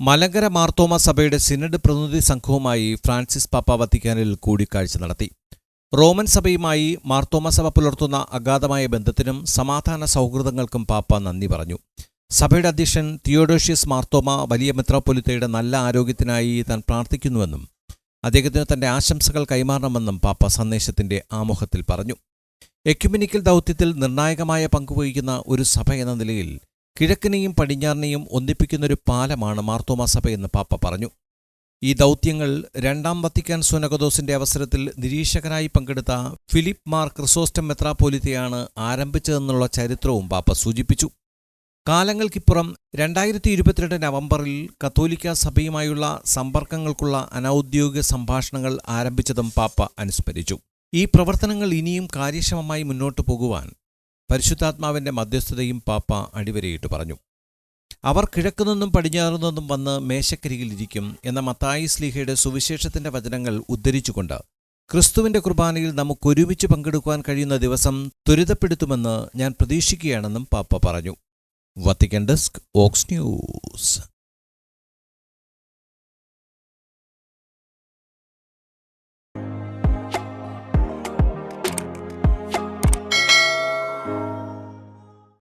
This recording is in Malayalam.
മലങ്കര മാർത്തോമ സഭയുടെ സിനഡ് പ്രതിനിധി സംഘവുമായി ഫ്രാൻസിസ് പാപ്പ വത്തിക്കാനിൽ കൂടിക്കാഴ്ച നടത്തി. റോമൻ സഭയുമായി മാർത്തോമ സഭ പുലർത്തുന്ന അഗാധമായ ബന്ധത്തിനും സമാധാന സൗഹൃദങ്ങൾക്കും പാപ്പ നന്ദി പറഞ്ഞു. സഭയുടെ അധ്യക്ഷൻ തിയോഡോഷ്യസ് മാർത്തോമ വലിയ മെത്രാപ്പൊലിത്തയുടെ നല്ല ആരോഗ്യത്തിനായി താൻ പ്രാർത്ഥിക്കുന്നുവെന്നും അദ്ദേഹത്തിന് തന്റെ ആശംസകൾ കൈമാറണമെന്നും പാപ്പ സന്ദേശത്തിന്റെ ആമുഖത്തിൽ പറഞ്ഞു. എക്യുമിനിക്കൽ ദൗത്യത്തിൽ നിർണായകമായ പങ്കുവഹിക്കുന്ന ഒരു സഭ എന്ന നിലയിൽ കിഴക്കിനെയും പടിഞ്ഞാറിനെയും ഒന്നിപ്പിക്കുന്നൊരു പാലമാണ് മാർത്തോമാസഭ എന്ന് പാപ്പ പറഞ്ഞു. ഈ ദൗത്യങ്ങൾ രണ്ടാം വത്തിക്കാൻ സുനകദോസിന്റെ അവസരത്തിൽ നിരീക്ഷകനായി പങ്കെടുത്ത ഫിലിപ്പ് മാർ ക്രിസോസ്റ്റം മെത്രാപോലിത്തയാണ് ആരംഭിച്ചതെന്നുള്ള ചരിത്രവും പാപ്പ സൂചിപ്പിച്ചു. കാലങ്ങൾക്കിപ്പുറം രണ്ടായിരത്തി ഇരുപത്തിരണ്ട് നവംബറിൽ കത്തോലിക്ക സഭയുമായുള്ള സമ്പർക്കങ്ങൾക്കുള്ള അനൌദ്യോഗിക സംഭാഷണങ്ങൾ ആരംഭിച്ചതും പാപ്പ അനുസ്മരിച്ചു. ഈ പ്രവർത്തനങ്ങൾ ഇനിയും കാര്യക്ഷമമായി മുന്നോട്ടു പോകുവാൻ പരിശുദ്ധാത്മാവിന്റെ മധ്യസ്ഥതയും പാപ്പ അടിവരയിട്ട് പറഞ്ഞു. അവർ കിഴക്കുനിന്നും പടിഞ്ഞാറു നിന്നും വന്ന് മേശക്കരികിലിരിക്കും എന്ന മത്തായി സ്ലീഹയുടെ സുവിശേഷത്തിന്റെ വചനങ്ങൾ ഉദ്ധരിച്ചുകൊണ്ട് ക്രിസ്തുവിന്റെ കുർബാനയിൽ നമുക്കൊരുമിച്ച് പങ്കെടുക്കുവാൻ കഴിയുന്ന ദിവസം ത്വരിതപ്പെടുത്തുമെന്ന് ഞാൻ പ്രതീക്ഷിക്കുകയാണെന്നും പാപ്പ പറഞ്ഞു. വത്തിക്കൻ ഡെസ്ക് ഓക്സ് ന്യൂസ്.